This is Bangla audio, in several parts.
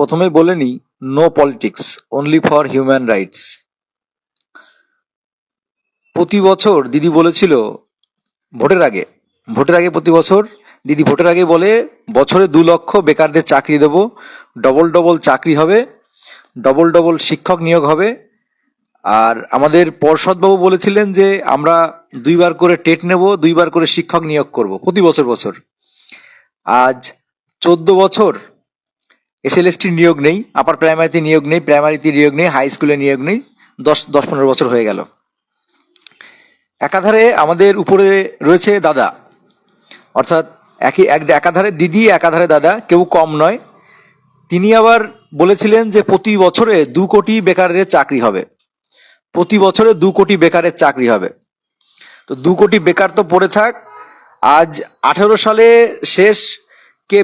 প্রথমে বলে নিই no politics only for human rights প্রতি বছর দিদি বলেছিল, ভোটের আগে ভোটের আগে প্রতি বছর দিদি ভোটের আগে বলে, বছরে দু লক্ষ বেকারদের চাকরি দেব, ডবল ডবল চাকরি হবে, ডবল ডবল শিক্ষক নিয়োগ হবে। আর আমাদের পর্ষদবাবু বলেছিলেন যে, আমরা দুইবার করে টেট নেব, দুইবার করে শিক্ষক নিয়োগ করব প্রতি বছর বছর। আজ চোদ্দ বছর এসএলএসটি নিয়োগ নেই আপার প্রাইমারিতে নিয়োগ নেই প্রাইমারিতে নিয়োগ নেই হাই স্কুলে নিয়োগ নেই, দশ দশ, পনেরো বছর হয়ে গেল। একাধারে আমাদের উপরে রয়েছে দাদা। অর্থাৎ একই, এক, একাধারে দিদি, একাধারে দাদা, কেউ কম নয়। তিনি আবার বলেছিলেন যে প্রতি বছরে দু কোটি বেকারের চাকরি হবে। প্রতি বছরে দু কোটি বেকারের চাকরি হবে। তো দু কোটি বেকার তো পড়ে থাক, আজ আঠেরো সালে শেষ কে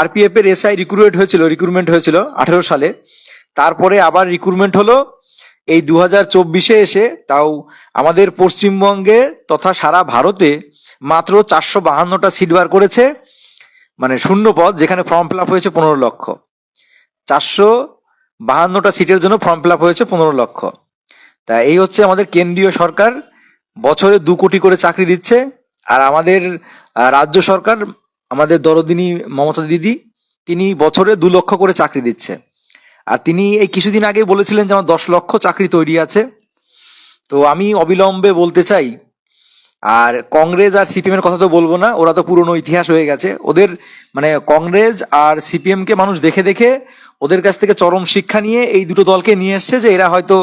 আরপিএফ এর এসআই রিক্রুটমেন্ট হয়েছিল রিক্রুটমেন্ট হয়েছিল আঠেরো সালে। তারপরে আবার রিক্রুটমেন্ট হলো এই দু হাজার চব্বিশে এসে, তাও আমাদের পশ্চিমবঙ্গে তথা সারা ভারতে মাত্র চারশো বাহান্নটা সিট বার করেছে মানে শূন্য পদ, যেখানে ফর্ম ফিল আপ হয়েছে পনেরো লক্ষ। চারশো বাহান্নটা সিটের জন্য ফর্ম ফিল আপ হয়েছে পনেরো লক্ষ। তা এই হচ্ছে আমাদের কেন্দ্রীয় সরকার, বছরে দু কোটি করে চাকরি দিচ্ছে, আর আমাদের রাজ্য সরকার আমাদের দরদিনী মমতা দিদি, তিনি বছরে দু লক্ষ করে চাকরি দিচ্ছে। আর তিনি এই কিছুদিন আগে বলেছিলেন যে আমার দশ লক্ষ চাকরি তৈরি আছে। তো আমি অবিলম্বে বলতে চাই, আর কংগ্রেস আর সিপিএম এর কথা তো বলব না, ওরা তো পুরনো ইতিহাস হয়ে গেছে। ওদের মানে কংগ্রেস আর সিপিএম কে মানুষ দেখে দেখে ওদের কাছ থেকে চরম শিক্ষা নিয়ে এই দুটো দলকে নিয়ে এসছে যে এরা হয়তো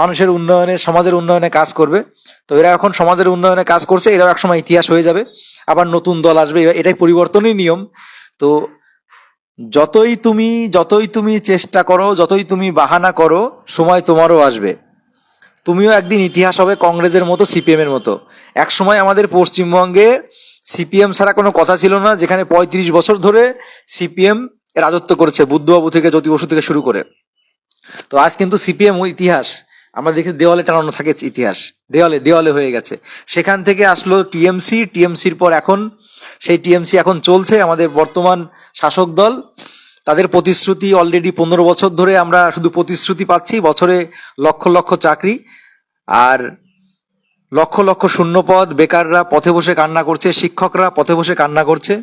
মানুষের উন্নয়নে, সমাজের উন্নয়নে কাজ করবে। তো এরা এখন সমাজের উন্নয়নে কাজ করছে, এরাও একসময় ইতিহাস হয়ে যাবে। আবার নতুন দল আসবে এটাই পরিবর্তনই নিয়ম। তো যতই তুমি যতই তুমি চেষ্টা করো, যতই তুমি বাহানা করো, সময় তোমারও আসবে। তুমিও একদিন ইতিহাস হবে কংগ্রেসের মতো সিপিএম এর মতো। এক সময় আমাদের পশ্চিমবঙ্গে সিপিএম ছাড়া কোনো কথা ছিল না, যেখানে পঁয়ত্রিশ বছর ধরে সিপিএম রাজত্ব করেছে বুদ্ধবাবু থেকে জ্যোতি বসু থেকে শুরু করে। তো আজ কিন্তু সিপিএম ও ইতিহাস, আমরা দেখি দেওয়ালে টানানো থাকে ইতিহাস, দেওয়ালে দেওয়ালে হয়ে গেছে। সেখান থেকে আসলো টিএমসি, টিএমসির পর এখন, সেই টিএমসি এখন চলছে আমাদের বর্তমান শাসক দল। তাদের প্রতিশ্রুতি অলরেডি পনেরো বছর ধরে আমরা শুধু প্রতিশ্রুতি পাচ্ছি, বছরে লক্ষ লক্ষ চাকরি। আর লক্ষ লক্ষ শূন্যপদ, বেকাররা পথে বসে কান্না করছে, শিক্ষকরা পথে বসে কান্না করছে।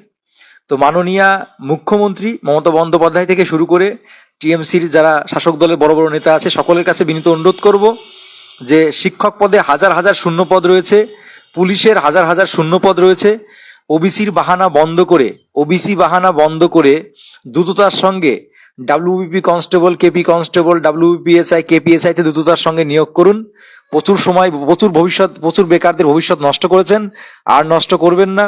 তো মাননীয়া মুখ্যমন্ত্রী মমতা বন্দ্যোপাধ্যায় থেকে শুরু করে টিএমসির যারা শাসক দলের বড় বড় নেতা আছে, সকলের কাছে বিনীত অনুরোধ করব যে শিক্ষক পদে হাজার হাজার শূন্য পদ রয়েছে, পুলিশের হাজার হাজার শূন্য পদ রয়েছে, ওবিসির বাহানা বন্ধ করে, ওবিসি বাহানা বন্ধ করে দ্রুততার সঙ্গে WBP constable KP constable WBPSI KPSI তে দ্রুততার সঙ্গে নিয়োগ করুন। প্রচুর সময়, প্রচুর ভবিষ্যৎ, প্রচুর বেকারদের ভবিষ্যৎ নষ্ট করেছেন, আর নষ্ট করবেন না।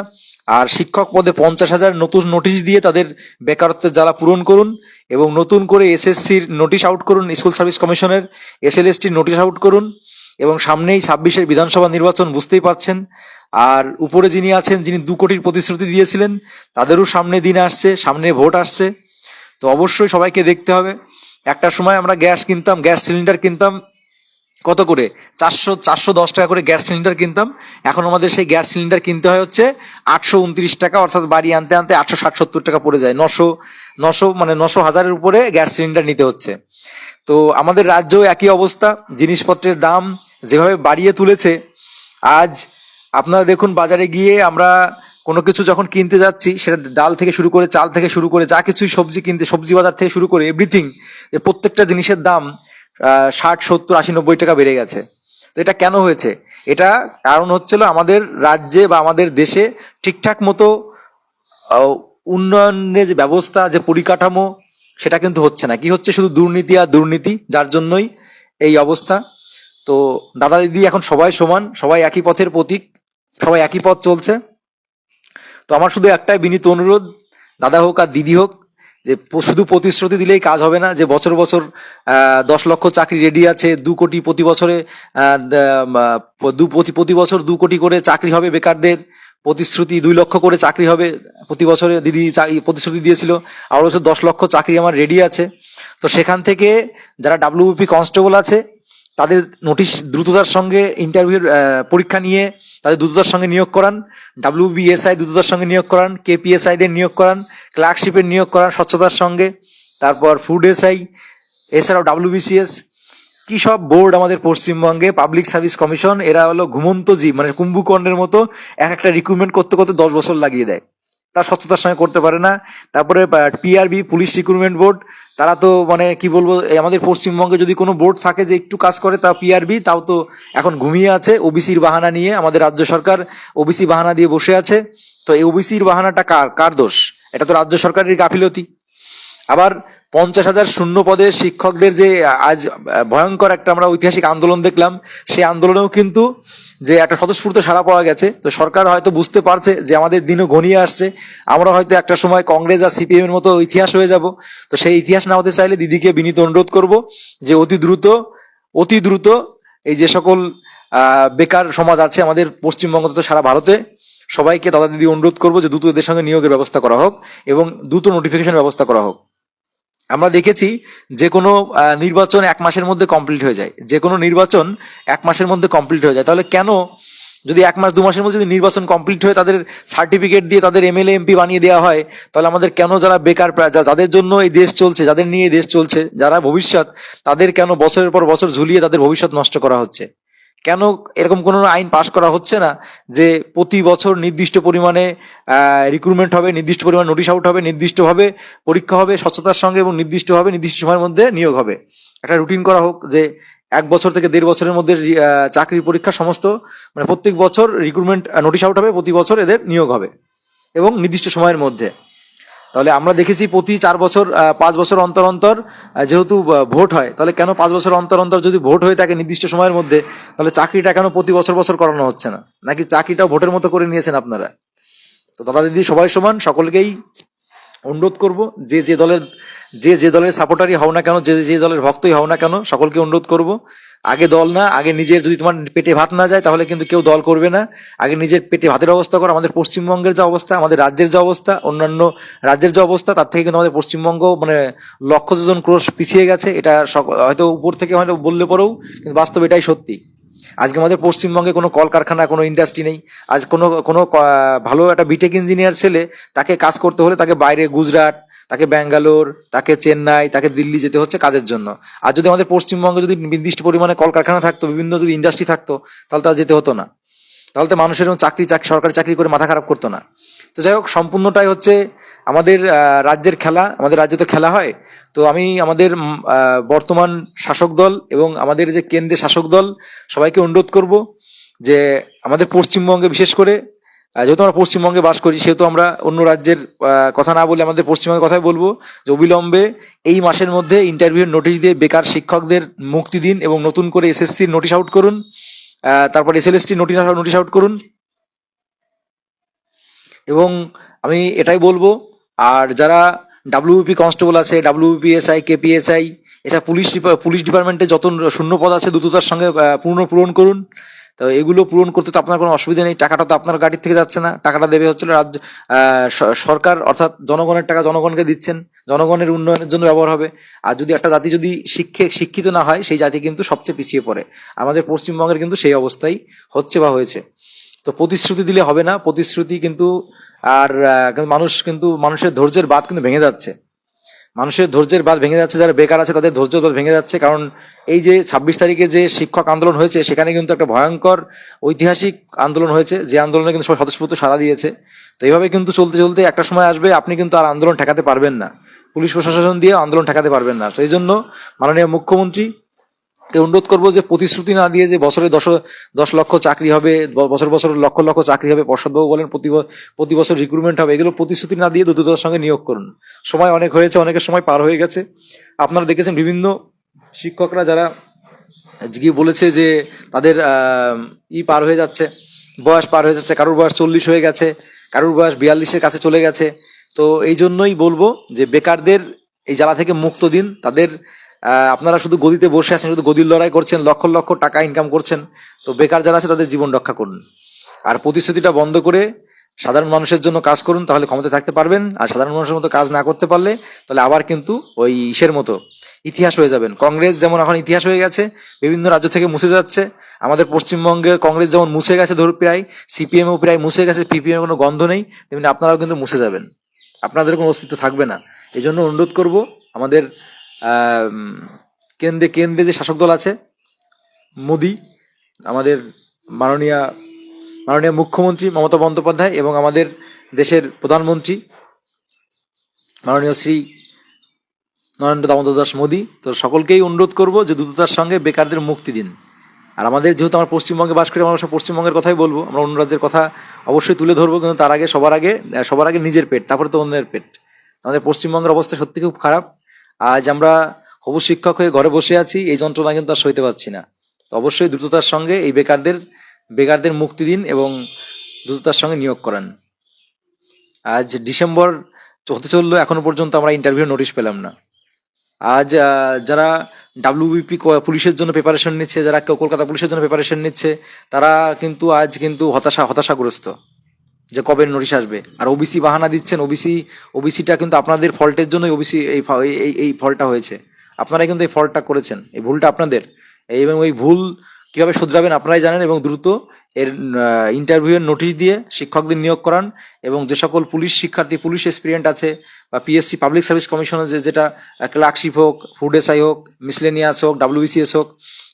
আর শিক্ষক পদে পঞ্চাশ হাজার নতুন নোটিশ দিয়ে তাদের বেকারত্বের জ্বালা পূরণ করুন এবং নতুন করে এসএসসির নোটিশ আউট করুন স্কুল সার্ভিস কমিশনের এসএলএসটির নোটিশ আউট করুন এবং সামনেই ছাব্বিশের বিধানসভা নির্বাচন বুঝতেই পারছেন। আর উপরে যিনি আছেন, যিনি দু কোটির প্রতিশ্রুতি দিয়েছিলেন, তাদেরও সামনে দিন আসছে, সামনে ভোট আসছে। তো অবশ্যই সবাইকে দেখতে হবে। একটা সময় আমরা গ্যাস কিনতাম, গ্যাস সিলিন্ডার কিনতাম কত করে? চারশো চারশো দশ টাকা করে গ্যাস সিলিন্ডার কিনতাম। এখন আমাদের সেই গ্যাস সিলিন্ডার কিনতে হয় হচ্ছে আটশো উনত্রিশ টাকা, অর্থাৎ বাড়ি আনতে আনতে আটশো ষাট সত্তর টাকা পড়ে যায়। নশো নশো মানে নশো হাজারের উপরে গ্যাস সিলিন্ডার নিতে হচ্ছে। তো আমাদের রাজ্যেও একই অবস্থা। জিনিসপত্রের দাম যেভাবে বাড়িয়ে তুলেছে, আজ আপনারা দেখুন বাজারে গিয়ে আমরা কোনো কিছু যখন কিনতে যাচ্ছি, সেটা ডাল থেকে শুরু করে চাল থেকে শুরু করে যা কিছুই সবজি কিনতে, সবজি বাজার থেকে শুরু করে এভরিথিং প্রত্যেকটা জিনিসের দাম ষাট, সত্তর, আশি, নব্বই টাকা বেড়ে গেছে। তো এটা কেন হয়েছে? এটা কারণ হচ্ছিল আমাদের রাজ্যে বা আমাদের দেশে ঠিকঠাক মতো উন্নয়নের যে ব্যবস্থা, যে পরিকাঠামো, সেটা কিন্তু হচ্ছে না। কি হচ্ছে? শুধু দুর্নীতি আর দুর্নীতি, যার জন্যই এই অবস্থা। তো দাদা দিদি এখন সবাই সমান, সবাই একই পথের প্রতীক, সবাই একই পথ চলছে। তো আমার শুধু একটাই বিনীত অনুরোধ, দাদা হোক আর দিদি হোক যে শুধু প্রতিশ্রুতি দিলেই কাজ হবে না, যে বছর বছর দশ লক্ষ চাকরি রেডি আছে, দু কোটি প্রতি বছরে দু প্রতি বছর দু কোটি করে চাকরি হবে বেকারদের, প্রতিশ্রুতি দুই লক্ষ করে চাকরি হবে প্রতি বছরে দিদি প্রতিশ্রুতি দিয়েছিল, আর বছর দশ লক্ষ চাকরি আমার রেডি আছে। তো সেখান থেকে যারা ডাব্লিউপি কনস্টেবল আছে তাদের নোটিশ দ্রুততার সঙ্গে ইন্টারভিউ পরীক্ষা নিয়ে তাদের দ্রুততার সঙ্গে নিয়োগ করান। ডাব্লিউবিএসআই দ্রুততার সঙ্গে নিয়োগ করান কেপিএসআই দের নিয়োগ করান ক্লার্কশিপের নিয়োগ করান স্বচ্ছতার সঙ্গে। তারপর ফুড এসআই এছাড়াও ডাব্লিউবিসিএস কি সব বোর্ড আমাদের পশ্চিমবঙ্গে পাবলিক সার্ভিস কমিশন এরা হলো ঘুমন্ত জীব মানে কুম্ভকর্ণের মতো এক একটা রিক্রুটমেন্ট করতে করতে দশ বছর লাগিয়ে দেয়। তার স্বচ্ছতার সঙ্গে করতে পারে না। তারপরে পিআরবি পুলিশ রিক্রুটমেন্ট বোর্ড তারা তো মানে কি বলব আমাদের পশ্চিমবঙ্গে যদি কোনো বোর্ড থাকে যে একটু কাজ করে, তা পিআরবি তাও তো এখন ঘুমিয়ে আছে। ওবিসির বাহানা নিয়ে আমাদের রাজ্য সরকার ওবিসি বাহানা দিয়ে বসে আছে। তো এই ওবিসির বাহানাটা কার কার দোষ? এটা তো রাজ্য সরকারের গাফিলতি। আবার পঞ্চাশ হাজার শূন্য পদের শিক্ষকদের যে, আজ ভয়ঙ্কর একটা আমরা ঐতিহাসিক আন্দোলন দেখলাম, সেই আন্দোলনেও কিন্তু যে একটা স্বতঃস্ফূর্ত সারা পাওয়া গেছে। তো সরকার হয়তো বুঝতে পারছে যে আমাদের দিনও ঘনিয়ে আসছে। আমরা হয়তো একটা সময় কংগ্রেস আর সিপিএম এর মতো ইতিহাস হয়ে যাব। তো সেই ইতিহাস না হতে চাইলে দিদিকে বিনীত অনুরোধ করব যে অতি দ্রুত অতি দ্রুত এই যে সকল বেকার সমাজ আছে আমাদের পশ্চিমবঙ্গ তো সারা ভারতে, সবাইকে দাদা দিদি অনুরোধ করব যে দ্রুত এদের সঙ্গে নিয়োগের ব্যবস্থা করা হোক এবং দ্রুত নোটিফিকেশন ব্যবস্থা করা হোক। আমরা দেখেছি যে কোনো নির্বাচন এক মাসের মধ্যে কমপ্লিট হয়ে যায়। যে কোনো নির্বাচন এক মাসের মধ্যে কমপ্লিট হয়ে যায়। তাহলে কেন যদি এক মাস, দু মাসের মধ্যে যদি নির্বাচন কমপ্লিট হয়ে তাদের সার্টিফিকেট দিয়ে তাদের এমএলএ এমপি বানিয়ে দেওয়া হয়, তাহলে আমাদের কেন যারা বেকার যাদের জন্য এই দেশ চলছে, যাদের নিয়ে এই দেশ চলছে, যারা ভবিষ্যৎ, তাদের কেন বছরের পর বছর ঝুলিয়ে তাদের ভবিষ্যৎ নষ্ট করা হচ্ছে? কেন এরকম কোনো আইন পাশ করা হচ্ছে না যে প্রতি বছর নির্দিষ্ট পরিমাণে রিক্রুটমেন্ট হবে, নির্দিষ্ট পরিমাণ নোটিশ আউট হবে, নির্দিষ্টভাবে পরীক্ষা হবে, স্বচ্ছতার সঙ্গে এবং নির্দিষ্টভাবে নির্দিষ্ট সময়ের মধ্যে নিয়োগ হবে। একটা রুটিন করা হোক যে এক বছর থেকে দেড় বছরের মধ্যে চাকরির পরীক্ষা সমস্ত মানে প্রত্যেক বছর রিক্রুটমেন্ট নোটিশ আউট হবে, প্রতি বছর এদের নিয়োগ হবে এবং নির্দিষ্ট সময়ের মধ্যে। তাহলে আমরা দেখেছি প্রতি চার বছর পাঁচ বছর অন্তর অন্তর যেহেতু ভোট হয়, তাহলে কেন পাঁচ বছর অন্তর অন্তর যদি ভোট হয়ে থাকে নির্দিষ্ট সময়ের মধ্যে, তাহলে চাকরিটা কেন প্রতি বছর বছর করানো হচ্ছে না? নাকি চাকরিটাও ভোটের মতো করে নিয়েছেন আপনারা? তো দাদা দিদি সবাই সমান, সকলকেই অনুরোধ করব, যে যে দলের, যে যে দলের সাপোর্টারই হও না কেন, যে যে দলের ভক্তই হও না কেন, সকলকে অনুরোধ করব আগে দল না, আগে নিজের যদি তোমার পেটে ভাত না যায়, তাহলে কিন্তু কেউ দল করবে না। আগে নিজের পেটে ভাতের অবস্থা করো, আমাদের পশ্চিমবঙ্গের যা অবস্থা, আমাদের রাজ্যের যে অবস্থা, অন্যান্য রাজ্যের যে অবস্থা, তার থেকে কিন্তু আমাদের পশ্চিমবঙ্গ মানে লক্ষ যোজন ক্রোশ পিছিয়ে গেছে, এটা হয়তো উপর থেকে হয়তো বললে পরেও, কিন্তু বাস্তব এটাই সত্যি। আজকে আমাদের পশ্চিমবঙ্গে কোনো কলকারখানা, কোনো ইন্ডাস্ট্রি নেই। আজ কোনো কোনো ভালো একটা বিটেক ইঞ্জিনিয়ার ছেলে, তাকে কাজ করতে হলে তাকে বাইরে গুজরাট তাকে ব্যাঙ্গালোর, তাকে চেন্নাই, তাকে দিল্লি যেতে হচ্ছে কাজের জন্য। আর যদি আমাদের পশ্চিমবঙ্গে যদি নির্দিষ্ট পরিমাণে কলকারখানা থাকতো, বিভিন্ন যদি ইন্ডাস্ট্রি থাকতো, তাহলে তার যেতে হতো না। তাহলে তো মানুষের চাকরি চাকরি সরকারি চাকরি করে মাথা খারাপ করতো না। তো যাই হোক, সম্পূর্ণটাই হচ্ছে আমাদের রাজ্যের খেলা। আমাদের রাজ্যে তো খেলা হয়। তো আমি আমাদের বর্তমান শাসক দল এবং আমাদের যে কেন্দ্রের শাসক দল, সবাইকে অনুরোধ করব যে আমাদের পশ্চিমবঙ্গে বিশেষ করে যেহেতু আমরা পশ্চিমবঙ্গে বাস করি, সেহেতু আমরা অন্য রাজ্যের কথা না বলে আমাদের পশ্চিমবঙ্গের কথাই বলব যে অবিলম্বে এই মাসের মধ্যে ইন্টারভিউ নোটিশ দিয়ে বেকার শিক্ষকদের মুক্তি দিন এবং নতুন করে এসএসসির নোটিশ আউট করুন তারপর এসএলএসটি নোটিশ নোটিশ আউট করুন। এবং আমি এটাই বলব, আর যারা ডাব্লিউপি কনস্টেবল আছে ডাব্লিউপি এসআই কেপিএসআই এছাড়া পুলিশ পুলিশ ডিপার্টমেন্টে যত শূন্য পদ আছে, দ্রুততার সঙ্গে পূর্ণ পূরণ করুন। তো এগুলো পূরণ করতে তো আপনার কোনো অসুবিধা নেই। টাকাটা তো আপনার গাড়ির থেকে যাচ্ছে না। টাকাটা দেবে হচ্ছে রাজ্য সরকার, অর্থাৎ জনগণের টাকা জনগণকে দিচ্ছেন। জনগণের উন্নয়নের জন্য ব্যবহার হবে। আর যদি একটা জাতি যদি শিক্ষে, শিক্ষিত না হয়, সেই জাতি কিন্তু সবচেয়ে পিছিয়ে পড়ে। আমাদের পশ্চিমবঙ্গের কিন্তু সেই অবস্থাই হচ্ছে বা হয়েছে। তো প্রতিশ্রুতি দিলে হবে না। প্রতিশ্রুতি কিন্তু আর মানুষ কিন্তু মানুষের ধৈর্যের বাদ কিন্তু ভেঙে যাচ্ছে। মানুষের ধৈর্যের বাদ ভেঙে যাচ্ছে, যারা বেকার আছে তাদের ধৈর্য বাদ ভেঙে যাচ্ছে। কারণ এই যে ছাব্বিশ তারিখে যে শিক্ষক আন্দোলন হয়েছে, সেখানে কিন্তু একটা ভয়ঙ্কর ঐতিহাসিক আন্দোলন হয়েছে। যে আন্দোলনে কিন্তু সবাই স্বতঃস্ফূর্ত সাড়া দিয়েছে। তো এইভাবে কিন্তু চলতে চলতে একটা সময় আসবে, আপনি কিন্তু আর আন্দোলন ঠেকাতে পারবেন না। পুলিশ প্রশাসন দিয়ে আন্দোলন ঠেকাতে পারবেন না। সেই জন্য মাননীয় মুখ্যমন্ত্রী কে অনুরোধ করব যে প্রতিশ্রুতি না দিয়ে যে বছরে দশ দশ লক্ষ চাকরি হবে বছর বছর লক্ষ লক্ষ চাকরি হবে পর্ষদবাবু বলেন প্রতি প্রতি বছর রিক্রুটমেন্ট হবে, এগুলো প্রতিশ্রুতি না দিয়ে দ্রুততার সঙ্গে নিয়োগ করুন। সময় অনেক হয়েছে, অনেকের সময় পার হয়ে গেছে। আপনারা দেখেছেন বিভিন্ন শিক্ষকরা যারা গিয়ে বলেছে যে তাদের ই পার হয়ে যাচ্ছে, বয়স পার হয়ে যাচ্ছে, কারোর বয়স চল্লিশ হয়ে গেছে, কারোর বয়স বিয়াল্লিশের কাছে চলে গেছে। তো এই জন্যই বলব যে বেকারদের এই জ্বালা থেকে মুক্ত দিন, তাদের আপনারা শুধু গদিতে বসে আছেন, শুধু গদির লড়াই করছেন, লক্ষ লক্ষ টাকা ইনকাম করছেন, তো বেকার যারা আছে তাদের জীবন রক্ষা করুন। আর প্রতিশ্রুতিটা বন্ধ করে সাধারণ মানুষের জন্য কাজ করুন, তাহলে ক্ষমতা থাকতে পারবেন, আর সাধারণ মানুষের মতো কাজ না করতে পারলে তাহলে আবার কিন্তু ওই ইসের মতো ইতিহাস হয়ে যাবেন। কংগ্রেস যেমন এখন ইতিহাস হয়ে গেছে, বিভিন্ন রাজ্য থেকে মুছে যাচ্ছে। আমাদের পশ্চিমবঙ্গে কংগ্রেস যেমন মুছে গেছে ধরুন প্রায়, সিপিএমও প্রায় মুছে গেছে পিপিএম কোনো গন্ধ নেই, তেমনি আপনারাও কিন্তু মুছে যাবেন। আপনাদের কোনো অস্তিত্ব থাকবে না। এই জন্য অনুরোধ করব, আমাদের কেন্দ্রে কেন্দ্রে যে শাসক দল আছে, মোদি, আমাদের মাননীয় মাননীয় মুখ্যমন্ত্রী মমতা বন্দ্যোপাধ্যায় এবং আমাদের দেশের প্রধানমন্ত্রী মাননীয় শ্রী নরেন্দ্র দামোদর দাস মোদী, তো সকলকেই অনুরোধ করব যে দ্রুততার সঙ্গে বেকারদের মুক্তি দিন। আর আমাদের যেহেতু আমরা পশ্চিমবঙ্গে বাস করি, আমরা সব পশ্চিমবঙ্গের কথাই বলব, আমরা অন্য রাজ্যের কথা অবশ্যই তুলে ধরবো, কিন্তু তার আগে, সবার আগে সবার আগে নিজের পেট, তারপরে তো অন্যের পেট। আমাদের পশ্চিমবঙ্গের অবস্থা সত্যি খুব খারাপ। আজ আমরা হবু শিক্ষক হয়ে ঘরে বসে আছি, এই যন্ত্রণা কিন্তু আর সইতে পারছি না। তো অবশ্যই দ্রুততার সঙ্গে এই বেকারদের বেকারদের মুক্তি দিন এবং দ্রুততার সঙ্গে নিয়োগ করান। আজ ডিসেম্বর হতে চলল, এখনও পর্যন্ত আমরা ইন্টারভিউ নোটিশ পেলাম না। আজ যারা ডাব্লিউবিপি পুলিশের জন্য প্রিপারেশন নিচ্ছে, যারা কলকাতা পুলিশের জন্য প্রিপারেশন নিচ্ছে, তারা কিন্তু আজ কিন্তু হতাশা, হতাশাগ্রস্ত। যে কবে নোটিশ আসবে? আর ওবিসি বাহানা দিচ্ছেন ওবিসি ওবিসিটা কিন্তু আপনাদের ফল্টের জন্যই ওবিসি এই এই- এই ফলটা হয়েছে। আপনারাই কিন্তু এই ফলটা করেছেন। এই ভুলটা আপনাদের। এবং ওই ভুল কীভাবে শুধরাবেন আপনারাই জানেন এবং দ্রুত এর ইন্টারভিউ এর নোটিশ দিয়ে শিক্ষকদের নিয়োগ করান এবং যে সকল পুলিশ শিক্ষার্থী, পুলিশ এক্সপিরিয়েন্ট আছে বা পিএসসি পাবলিক সার্ভিস কমিশনের যে যেটা ক্লার্কশিপ হোক ফুড এসআই হোক মিসলেনিয়াস হোক ডাব্লিউবিসিএস হোক,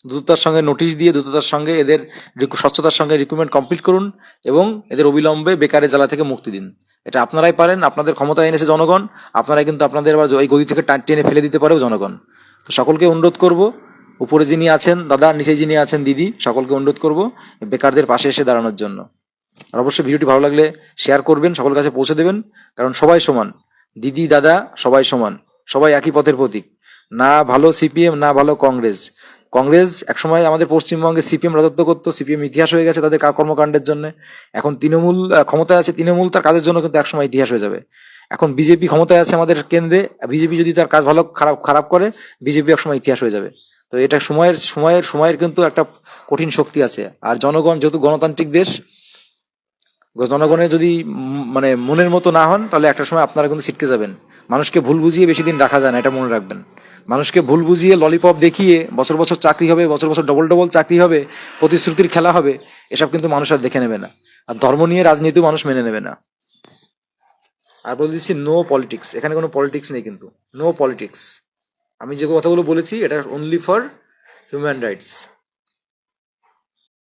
দ্রুততার সঙ্গে নোটিশ দিয়ে দ্রুততার সঙ্গে এদের স্বচ্ছতার সঙ্গে রিক্রুটমেন্ট কমপ্লিট করুন এবং এদের অবিলম্বে বেকারের জ্বালা থেকে মুক্তি দিন। এটা আপনারাই পারেন, আপনাদের ক্ষমতা এনেছে জনগণ, আপনারাই কিন্তু আপনাদের আবার এই গদি থেকে টেনে ফেলে দিতে পারেও জনগণ। তো সকলকে অনুরোধ করব উপরে যিনি আছেন, দাদা নিচে যিনি আছেন, দিদি, সকলকে অনুরোধ করব বেকারদের পাশে এসে দাঁড়ানোর জন্য। আর অবশ্যই ভিডিওটি ভালো লাগলে শেয়ার করবেন সকল কাছে পৌঁছে দেবেন, কারণ সবাই সমান। দিদি, দাদা, সবাই সমান। সবাই একই পথের প্রতীক। না ভালো সিপিএম, না ভালো কংগ্রেস। কংগ্রেস একসময় আমাদের পশ্চিমবঙ্গে সিপিএম রাজত্ব করতো, সিপিএম ইতিহাস হয়ে গেছে তাদের কর্মকাণ্ডের জন্য। এখন তৃণমূল ক্ষমতায় আছে, তৃণমূল তার কাজের জন্য কিন্তু একসময় ইতিহাস হয়ে যাবে। এখন বিজেপি ক্ষমতায় আছে আমাদের কেন্দ্রে, বিজেপি যদি তার কাজ ভালো, খারাপ খারাপ করে, বিজেপি একসময় ইতিহাস হয়ে যাবে। তো এটা সময়ের সময়ের সময়ের কিন্তু একটা কঠিন শক্তি আছে। আর জনগণ যেহেতু গণতান্ত্রিক দেশ জনগণের যদি মানে মনের মতো না হন, তাহলে একটা সময় আপনারা কিন্তু ছিটকে যাবেন। মানুষকে ভুল বুঝিয়ে বেশি দিন রাখা যায় না, এটা মনে রাখবেন। মানুষকে ভুল বুঝিয়ে ললিপপ দেখিয়ে বছর বছর চাকরি হবে, বছর বছর ডবল ডবল চাকরি হবে, প্রতিশ্রুতির খেলা হবে, এসব কিন্তু মানুষ আর দেখে নেবে না। আর ধর্ম নিয়ে রাজনীতিও মানুষ মেনে নেবে না। আর বলে দিচ্ছি নো পলিটিক্স এখানে কোনো পলিটিক্স নেই কিন্তু। নো পলিটিক্স আমি যে কথাগুলো বলেছি এটা অনলি ফর হিউম্যান রাইটস